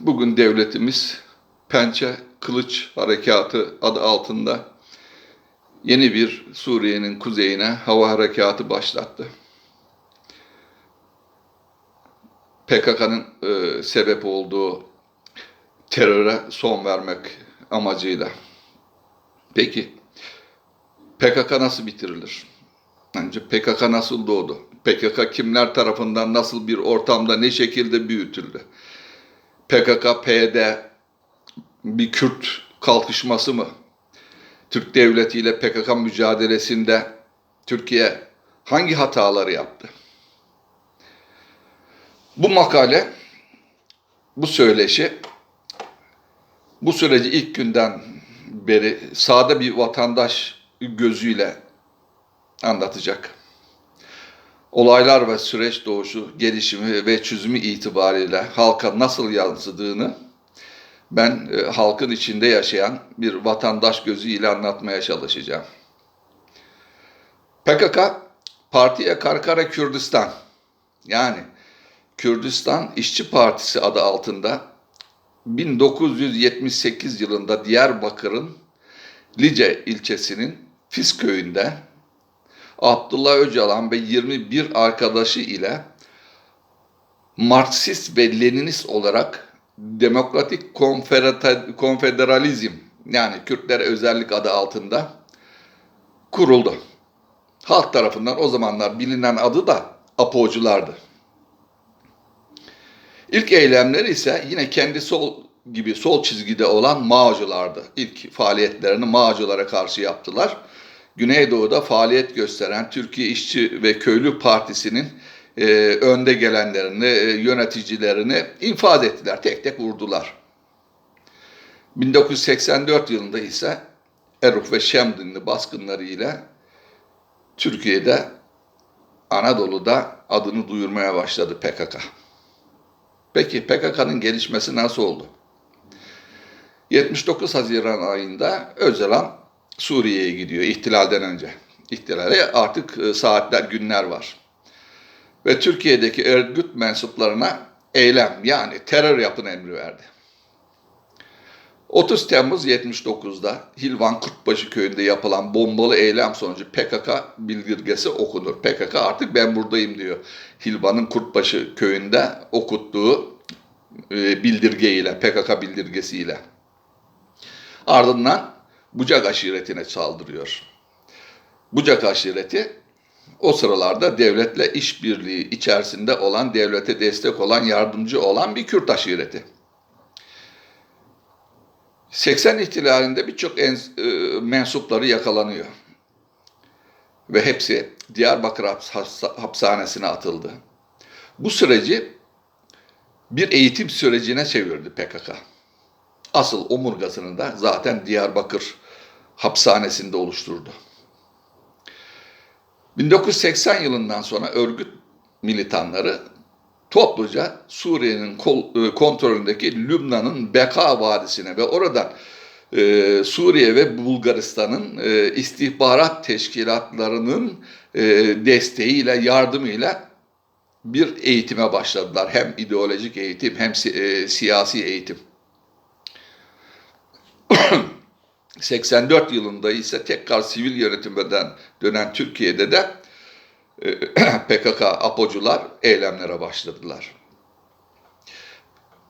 Bugün devletimiz Pençe Kılıç Harekatı adı altında yeni bir Suriye'nin kuzeyine hava harekatı başlattı. PKK'nın e, sebep olduğu teröre son vermek amacıyla. Peki PKK nasıl bitirilir? Bence PKK nasıl doğdu? PKK kimler tarafından nasıl bir ortamda ne şekilde büyütüldü? PKK, PYD bir Kürt kalkışması mı? Türk devleti ile PKK mücadelesinde Türkiye hangi hataları yaptı? Bu makale, bu söyleşi, bu süreci ilk günden beri sade bir vatandaş gözüyle anlatacak. Olaylar ve süreç doğuşu, gelişimi ve çözümü itibariyle halka nasıl yansıdığını ben e, halkın içinde yaşayan bir vatandaş gözüyle anlatmaya çalışacağım. PKK, Partiye Karkara Kürdistan yani Kürdistan İşçi Partisi adı altında 1978 yılında Diyarbakır'ın Lice ilçesinin Fis köyünde Abdullah Öcalan ve 21 arkadaşı ile Marksist ve Leninist olarak Demokratik Konfederalizm yani Kürtlere özellik adı altında kuruldu. Halk tarafından o zamanlar bilinen adı da Apoculardı. İlk eylemleri ise yine kendi sol gibi sol çizgide olan Mao'culardı. İlk faaliyetlerini Mao'culara karşı yaptılar. Güneydoğu'da faaliyet gösteren Türkiye İşçi ve Köylü Partisi'nin e, önde gelenlerini, e, yöneticilerini infaz ettiler. Tek tek vurdular. 1984 yılında ise Eruf ve Şemdinli baskınları ile Türkiye'de Anadolu'da adını duyurmaya başladı PKK. Peki PKK'nın gelişmesi nasıl oldu? 79 Haziran ayında Öcalan Suriye'ye gidiyor ihtilalden önce. İhtilale artık e, saatler, günler var. Ve Türkiye'deki örgüt mensuplarına eylem yani terör yapın emri verdi. 30 Temmuz 79'da Hilvan Kurtbaşı köyünde yapılan bombalı eylem sonucu PKK bildirgesi okunur. PKK artık ben buradayım diyor. Hilvan'ın Kurtbaşı köyünde okuttuğu e, bildirgeyle, PKK bildirgesiyle. Ardından Bucak aşiretine saldırıyor. Bucak aşireti o sıralarda devletle işbirliği içerisinde olan, devlete destek olan, yardımcı olan bir Kürt aşireti. 80 ihtilalinde birçok e, mensupları yakalanıyor. Ve hepsi Diyarbakır hapishanesine atıldı. Bu süreci bir eğitim sürecine çevirdi PKK. Asıl omurgasını da zaten Diyarbakır hapishanesinde oluşturdu. 1980 yılından sonra örgüt militanları topluca Suriye'nin e, kontrolündeki Lübnan'ın Beka Vadisi'ne ve oradan e, Suriye ve Bulgaristan'ın e, istihbarat teşkilatlarının e, desteğiyle, yardımıyla bir eğitime başladılar. Hem ideolojik eğitim hem si e, siyasi eğitim. 84 yılında ise tekrar sivil yönetimden dönen Türkiye'de de e, PKK apocular eylemlere başladılar.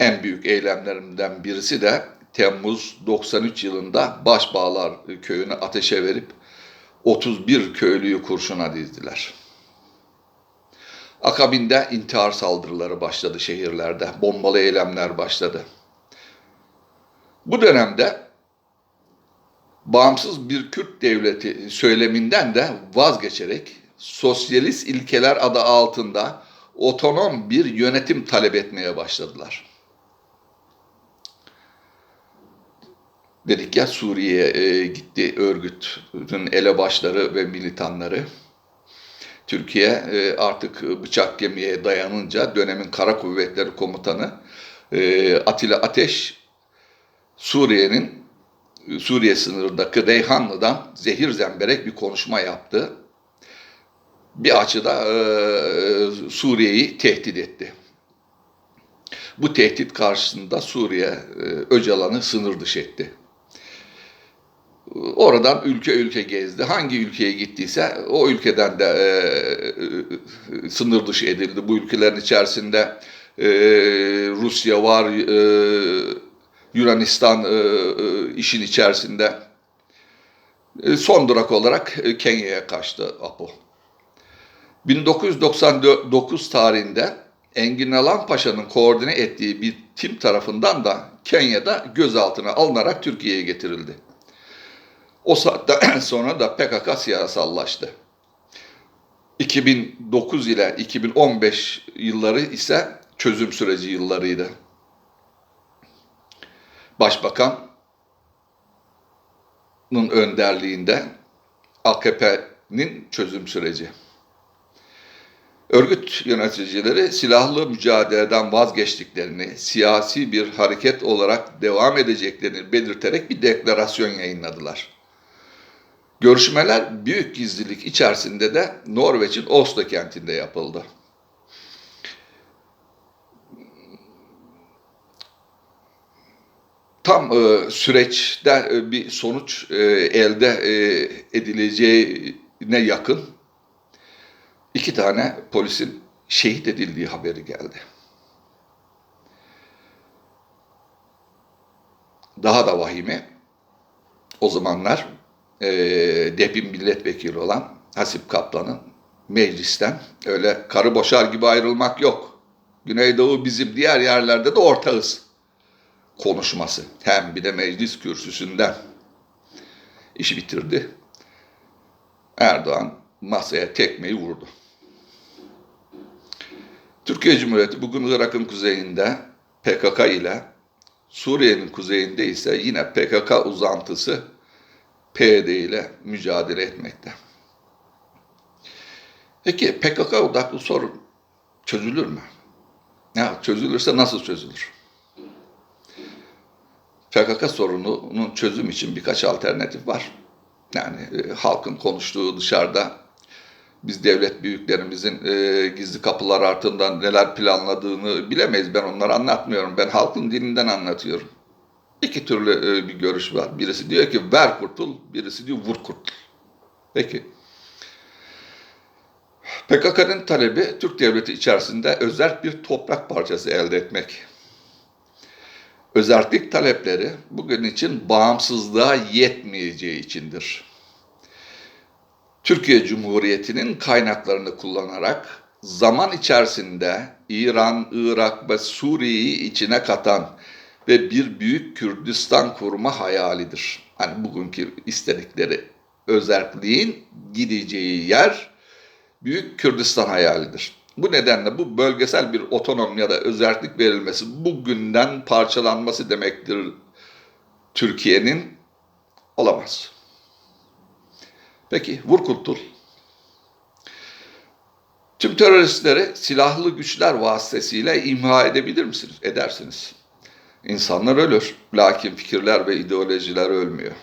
En büyük eylemlerinden birisi de Temmuz 93 yılında Başbağlar köyünü ateşe verip 31 köylüyü kurşuna dizdiler. Akabinde intihar saldırıları başladı şehirlerde, bombalı eylemler başladı. Bu dönemde bağımsız bir Kürt devleti söyleminden de vazgeçerek sosyalist ilkeler adı altında otonom bir yönetim talep etmeye başladılar. Dedik ya Suriye'ye e, gitti örgütün elebaşları ve militanları. Türkiye e, artık bıçak gemiye dayanınca dönemin kara kuvvetleri komutanı e, Atilla Ateş Suriye'nin Suriye sınırındaki Reyhanlı'dan zehir zemberek bir konuşma yaptı. Bir açıda e, Suriye'yi tehdit etti. Bu tehdit karşısında Suriye e, Öcalan'ı sınır dışı etti. Oradan ülke ülke gezdi. Hangi ülkeye gittiyse o ülkeden de e, e, sınır dışı edildi. Bu ülkelerin içerisinde e, Rusya var, e, Yunanistan e, e, işin içerisinde. E, son durak olarak e, Kenya'ya kaçtı Apo. 1999 tarihinde Engin Alan Paşa'nın koordine ettiği bir tim tarafından da Kenya'da gözaltına alınarak Türkiye'ye getirildi. O saatten sonra da PKK siyasallaştı. 2009 ile 2015 yılları ise çözüm süreci yıllarıydı. Başbakanın önderliğinde AKP'nin çözüm süreci. Örgüt yöneticileri silahlı mücadeleden vazgeçtiklerini, siyasi bir hareket olarak devam edeceklerini belirterek bir deklarasyon yayınladılar. Görüşmeler büyük gizlilik içerisinde de Norveç'in Oslo kentinde yapıldı. Tam e, süreçte e, bir sonuç e, elde e, edileceğine yakın iki tane polisin şehit edildiği haberi geldi. Daha da vahimi o zamanlar e, DEP'in milletvekili olan Hasip Kaplan'ın meclisten öyle karı boşar gibi ayrılmak yok. Güneydoğu bizim diğer yerlerde de ortağız konuşması. Hem bir de meclis kürsüsünden işi bitirdi. Erdoğan masaya tekmeyi vurdu. Türkiye Cumhuriyeti bugün Irak'ın kuzeyinde PKK ile Suriye'nin kuzeyinde ise yine PKK uzantısı PYD ile mücadele etmekte. Peki PKK odaklı sorun çözülür mü? Ya çözülürse nasıl çözülür? PKK sorununun çözüm için birkaç alternatif var. Yani e, halkın konuştuğu dışarıda biz devlet büyüklerimizin e, gizli kapılar ardından neler planladığını bilemeyiz. Ben onları anlatmıyorum. Ben halkın dilinden anlatıyorum. İki türlü e, bir görüş var. Birisi diyor ki ver kurtul, birisi diyor vur kurtul. Peki. PKK'nın talebi Türk devleti içerisinde özel bir toprak parçası elde etmek. Özellik talepleri bugün için bağımsızlığa yetmeyeceği içindir. Türkiye Cumhuriyeti'nin kaynaklarını kullanarak zaman içerisinde İran, Irak ve Suriye'yi içine katan ve bir büyük Kürdistan kurma hayalidir. Hani bugünkü istedikleri özelliğin gideceği yer Büyük Kürdistan hayalidir. Bu nedenle bu bölgesel bir otonom ya da özellik verilmesi bugünden parçalanması demektir Türkiye'nin olamaz. Peki vur kurtul. Tüm teröristleri silahlı güçler vasıtasıyla imha edebilir misiniz? Edersiniz. İnsanlar ölür. Lakin fikirler ve ideolojiler ölmüyor.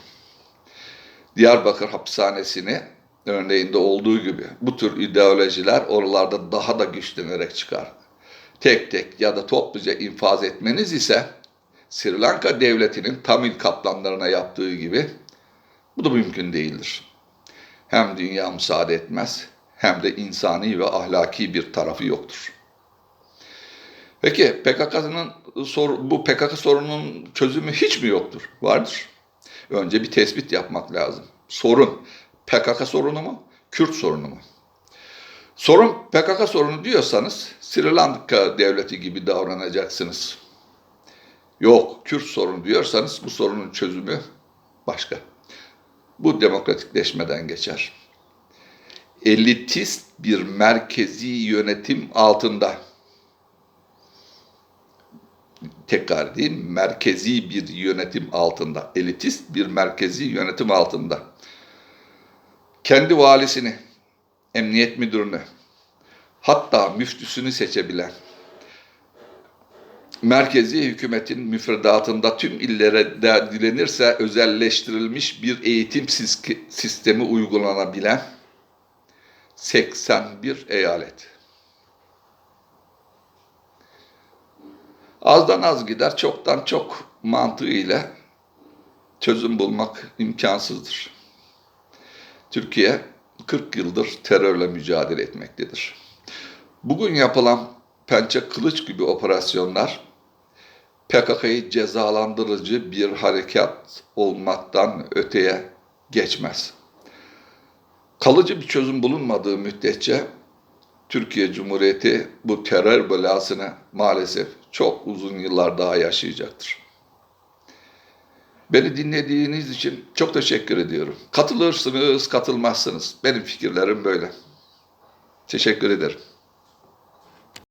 Diyarbakır hapishanesini örneğinde olduğu gibi bu tür ideolojiler oralarda daha da güçlenerek çıkar. Tek tek ya da topluca infaz etmeniz ise Sri Lanka devletinin Tamil kaplanlarına yaptığı gibi bu da mümkün değildir. Hem dünya müsaade etmez hem de insani ve ahlaki bir tarafı yoktur. Peki PKK'nın bu PKK sorunun çözümü hiç mi yoktur? Vardır. Önce bir tespit yapmak lazım. Sorun PKK sorunu mu? Kürt sorunu mu? Sorun PKK sorunu diyorsanız Sri Lanka devleti gibi davranacaksınız. Yok Kürt sorunu diyorsanız bu sorunun çözümü başka. Bu demokratikleşmeden geçer. Elitist bir merkezi yönetim altında tekrar diyeyim merkezi bir yönetim altında elitist bir merkezi yönetim altında kendi valisini, emniyet müdürünü, hatta müftüsünü seçebilen, merkezi hükümetin müfredatında tüm illere de dilenirse özelleştirilmiş bir eğitim sistemi uygulanabilen 81 eyalet. azdan az gider, çoktan çok mantığıyla çözüm bulmak imkansızdır. Türkiye 40 yıldır terörle mücadele etmektedir. Bugün yapılan pençe kılıç gibi operasyonlar PKK'yı cezalandırıcı bir harekat olmaktan öteye geçmez. Kalıcı bir çözüm bulunmadığı müddetçe Türkiye Cumhuriyeti bu terör belasını maalesef çok uzun yıllar daha yaşayacaktır. Beni dinlediğiniz için çok teşekkür ediyorum. Katılırsınız, katılmazsınız. Benim fikirlerim böyle. Teşekkür ederim.